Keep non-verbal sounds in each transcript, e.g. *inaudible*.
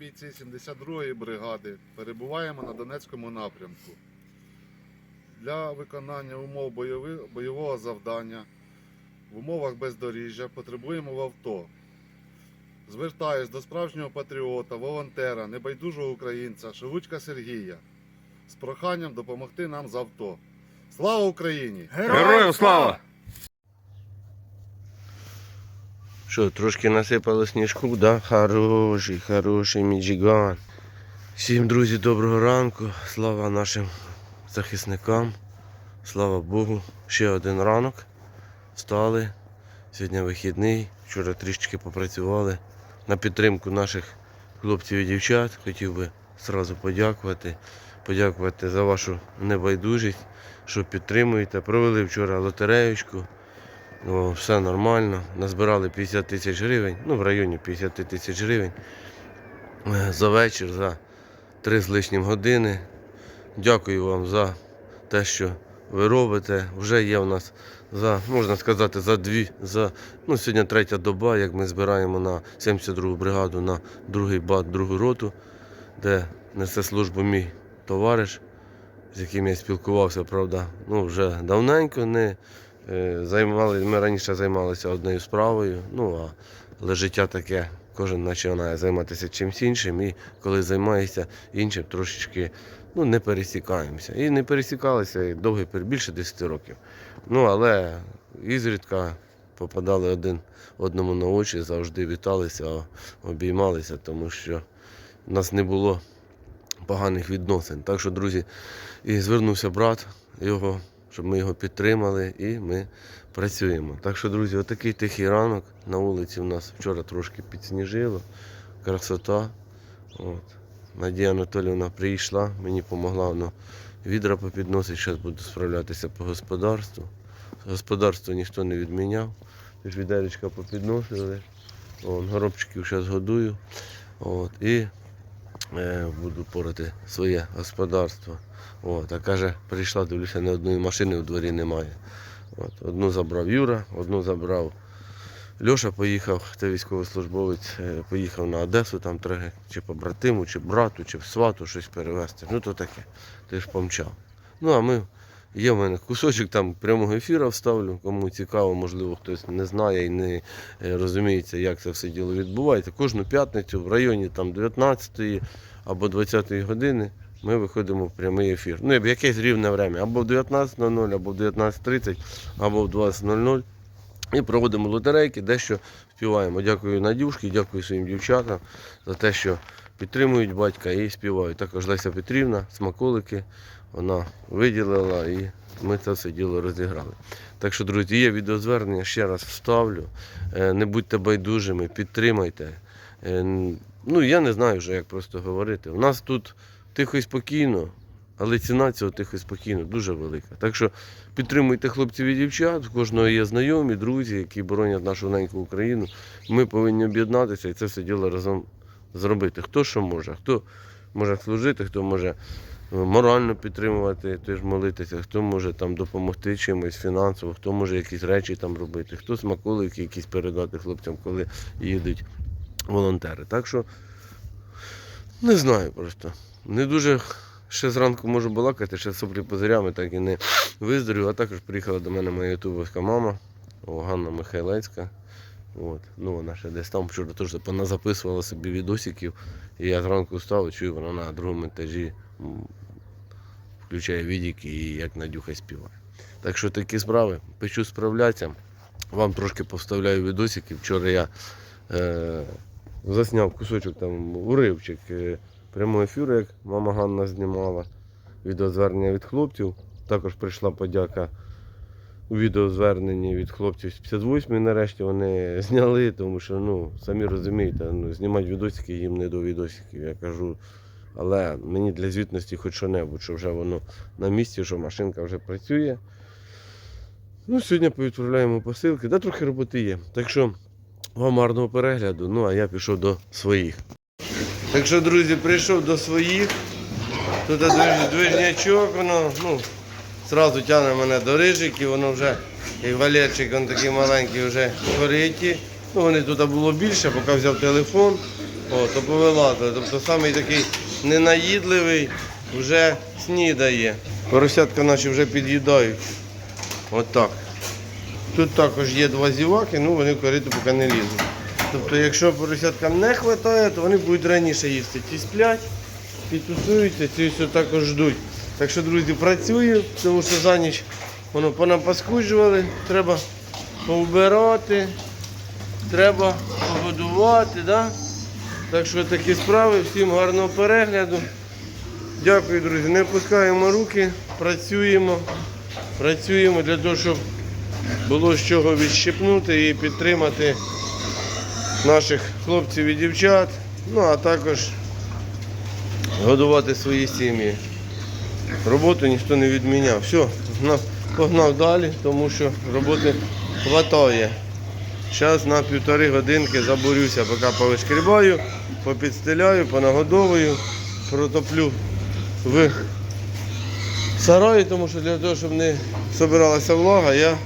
бійці 72-ї бригади перебуваємо на Донецькому напрямку. Для виконання умов бойового завдання в умовах бездоріжжя потребуємо в авто. Звертаюсь до справжнього патріота, волонтера, небайдужого українця Шелудька Сергія з проханням допомогти нам з авто. Слава Україні! Героям слава! Що, трошки насипало сніжку, да? Хороший, хороший міджіган. Всім, друзі, доброго ранку. Слава нашим захисникам. Слава Богу. Ще один ранок. Встали. Сьогодні вихідний. Вчора трішечки попрацювали на підтримку наших хлопців і дівчат. Хотів би одразу подякувати. Подякувати за вашу небайдужість, що підтримуєте. Провели вчора лотереєчку. О, все нормально. Назбирали 50 тисяч гривень, ну в районі 50 тисяч гривень е, за вечір, за три з лишнім години. Дякую вам за те, що ви робите. Вже є у нас за, можна сказати, за дві, за, ну, сьогодні третя доба, як ми збираємо на 72-гу бригаду на другий бат, другу роту, де несе службу мій товариш, з яким я спілкувався, правда, ну вже давненько не Займали, ми раніше займалися однією справою, ну але життя таке, кожен починає займатися чимось іншим, і коли займаєшся іншим, трошечки ну, не пересікаємося. І не пересікалися і довгий більше 10 років. Ну, але ізрідка попадали один одному на очі, завжди віталися, обіймалися, тому що в нас не було поганих відносин. Так що, друзі, і звернувся брат його щоб ми його підтримали і ми працюємо. Так що, друзі, отакий тихий ранок. На вулиці у нас вчора трошки підсніжило. Красота. От. Надія Анатоліївна прийшла, мені допомогла вона відра попідносить, зараз буду справлятися по господарству. Господарство ніхто не відміняв. Тож відеречка попідносили. Горобчиків зараз годую. От. І буду порати своє господарство. От, а каже, прийшла, дивлюся, ні одної машини в дворі немає. От, одну забрав Юра, одну забрав Льоша поїхав, це військовослужбовець, е, поїхав на Одесу, там треба чи по братиму, чи брату, чи в свату щось перевезти. Ну то таке, ти ж помчав. Ну а ми, є в мене кусочок там прямого ефіру вставлю, кому цікаво, можливо, хтось не знає і не е, розуміється, як це все діло відбувається. Кожну п'ятницю в районі там 19 або 20 години ми виходимо в прямий ефір. Ну, в якесь рівне время, або в 19.00, або в 19.30, або в 20.00. І проводимо лотерейки, дещо співаємо. Дякую Надюшки, дякую своїм дівчатам за те, що підтримують батька і співають. Також Леся Петрівна, смаколики, вона виділила і ми це все діло розіграли. Так що, друзі, є відеозвернення, ще раз вставлю. Е, Не будьте байдужими, підтримайте. Е, Ну, я не знаю вже, як просто говорити. У нас тут тихо і спокійно, але ціна цього тихо і спокійно дуже велика. Так що підтримуйте хлопців і дівчат, в кожного є знайомі, друзі, які боронять нашу неньку Україну. Ми повинні об'єднатися і це все діло разом зробити. Хто що може, хто може служити, хто може морально підтримувати, теж молитися, хто може там допомогти чимось фінансово, хто може якісь речі там робити, хто смаколики якісь передати хлопцям, коли їдуть волонтери. Так що не знаю просто. Не дуже ще зранку можу балакати, ще соплі позирями так і не виздорів, а також приїхала до мене моя ютубовська мама, Ганна Михайлецька. От. Ну, вона ще десь там вчора теж записувала собі відосиків. І я зранку встав, і чую, вона на другому етажі включає відік і як Надюха співає. Так що такі справи. Печу справлятися. Вам трошки поставляю відосики. Вчора я е, засняв кусочок там уривчик е, прямого ефіру, як мама Ганна знімала. Відеозвернення від хлопців. Також прийшла подяка у відеозверненні від хлопців з 58-ї нарешті вони *laughs* зняли, тому що ну, самі розумієте, ну, знімати відосики їм не до відосиків. Я кажу, але мені для звітності хоч що-небудь, що вже воно на місці, що машинка вже працює. Ну, сьогодні повідправляємо посилки, да трохи роботи є. Так що вам гарного перегляду, ну а я пішов до своїх. Так що, друзі, прийшов до своїх. Тут движ- движнячок, воно, ну, Зразу тягне мене до рижиків, воно вже, як валерчик, він такий маленький, вже кориті. Ну, вони тут було більше, поки взяв телефон. То повилазили. Тобто самий такий ненаїдливий вже снідає. Поросятка наші вже під'їдають. Отак. Тут також є два зіваки, ну вони в корито поки не лізуть. Тобто, якщо поросяткам не вистачає, то вони будуть раніше їсти. Ті сплять, ті тусуються, ці все також ждуть. Так що, друзі, працюю, тому що за ніч воно понапаскуджували, треба повбирати, треба погодувати. Да? Так що такі справи, всім гарного перегляду. Дякую, друзі. Не опускаємо руки, працюємо, працюємо для того, щоб було з чого відщепнути і підтримати наших хлопців і дівчат, ну а також годувати свої сім'ї. Роботу ніхто не відміняв. Все, погнав далі, тому що роботи хватає. Зараз на півтори годинки забурюся, поки повишкрібаю, попідстеляю, понагодовую, протоплю в сараї, тому що для того, щоб не збиралася влага, я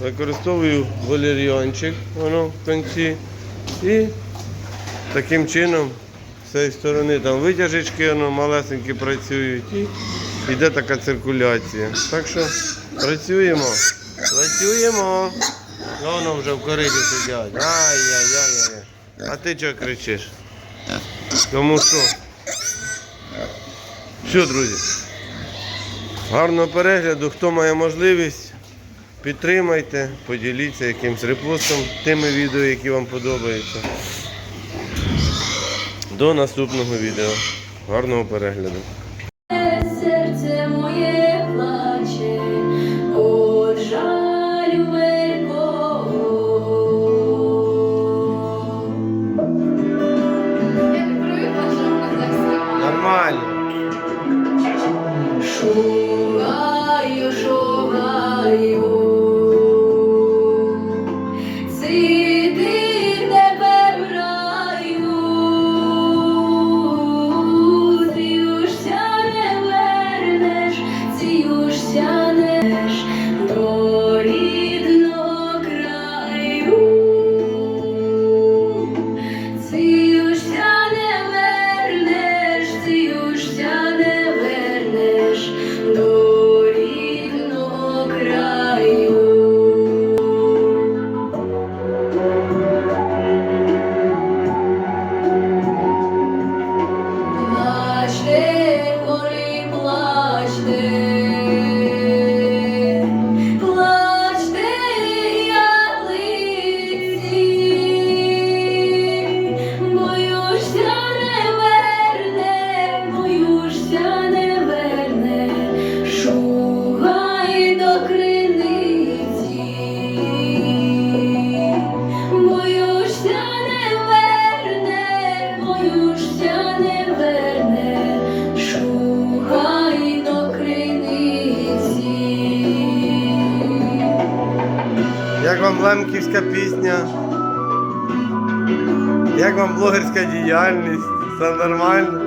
використовую валеріончик воно в кінці. І таким чином з цієї сторони там витяжечки воно малесенькі працюють і йде така циркуляція. Так що працюємо, працюємо. Воно вже в кориді сидять. Ай-яй-яй-яй. А ти чого кричиш? Тому що. Все, друзі. Гарного перегляду. Хто має можливість, підтримайте, поділіться якимсь репостом тими відео, які вам подобаються. До наступного відео. Гарного перегляду. Вам пісня? Як вам блогерська діяльність? Все нормально?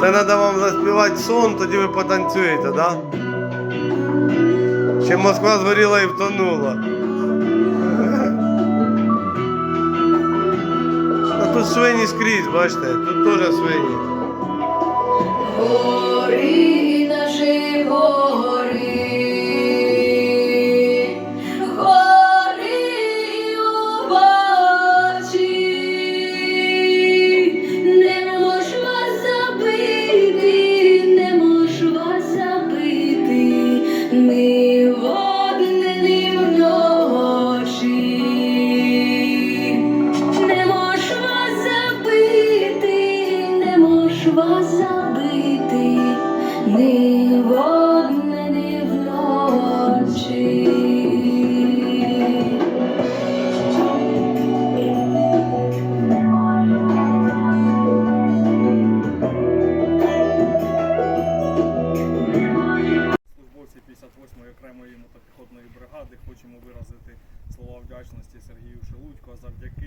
Це треба вам заспівати сон, тоді ви потанцюєте, так? Да? Чи Москва згоріла і втонула? А тут свині скрізь, бачите, тут теж свині.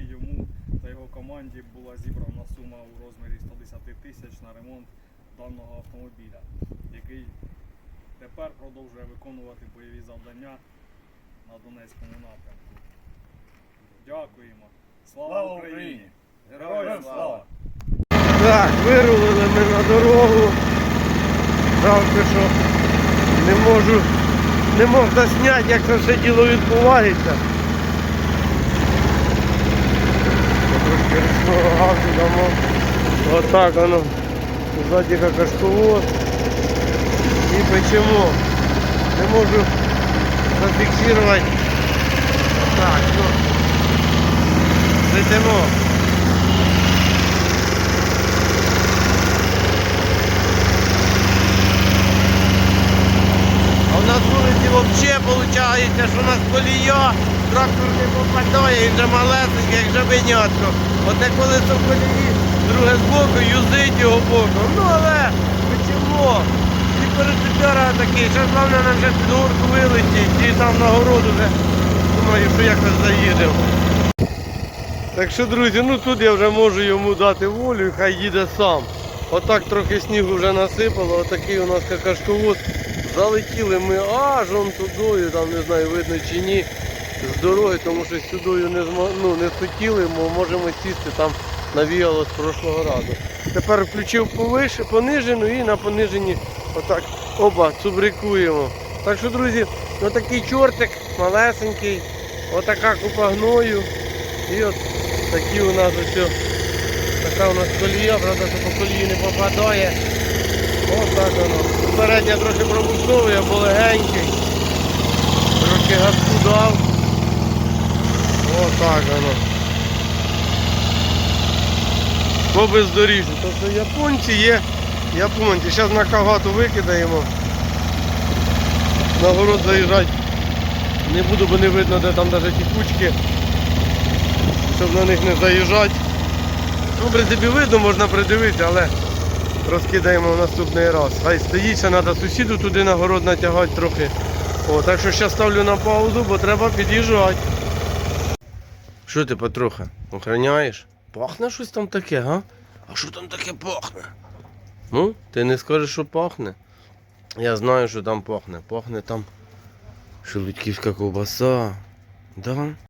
Йому та його команді була зібрана сума у розмірі 110 тисяч на ремонт даного автомобіля, який тепер продовжує виконувати бойові завдання на Донецькому напрямку. Дякуємо. Слава, Слава Україні! Україні! Героям слава! Так, вирулили ми на дорогу. Жалко, що не можу, не мог засняти, як це все діло відбувається. Газу дамо. Отак воно. Ззаді какашковод. І печемо. Не можу зафіксувати. Так, ну. Летимо. А в нас вулиці взагалі виходить, що у нас колія, трактор не попадає, він же малесенький, як жабенятко. Одне колесо в колії, друге збоку, юзить його боком. Ну але чому? І перецепера такий, ще головне нам вже під горку вилетіть і там на город уже. Думаю, що якось заїдемо. Так що, друзі, ну тут я вже можу йому дати волю, і хай їде сам. Отак трохи снігу вже насипало, отакий у нас какашковод. Залетіли ми аж он тудою, там не знаю, видно чи ні, з дороги, тому що сюдою не ну, не хотіли, ми можемо сісти, там навіяло з прошлого разу. Тепер включив повише, понижену і на пониженні отак оба цубрикуємо. Так що, друзі, отакий чортик малесенький, отака купа гною. І от такі у нас ось. Така у нас колія, правда, що по колії не попадає. Ось так воно. Передня трохи пробуксовує, бо легенький. Трохи газку дав. Ось так воно. По бездоріжжю. Тобто японці є японці. Зараз на кагату викидаємо. На город заїжджати не буду, бо не видно, де там навіть ті кучки. Щоб на них не заїжджати. Ну, в принципі, видно, можна придивитися, але розкидаємо в наступний раз. Хай стоїть, ще треба сусіду туди на город натягати трохи. О, так що зараз ставлю на паузу, бо треба під'їжджати. Що ти, Петруха, охороняєш? Пахне щось там таке, га? А що там таке пахне? Ну, ти не скажеш, що пахне? Я знаю, що там пахне. Пахне там шелудьківська ковбаса. Да?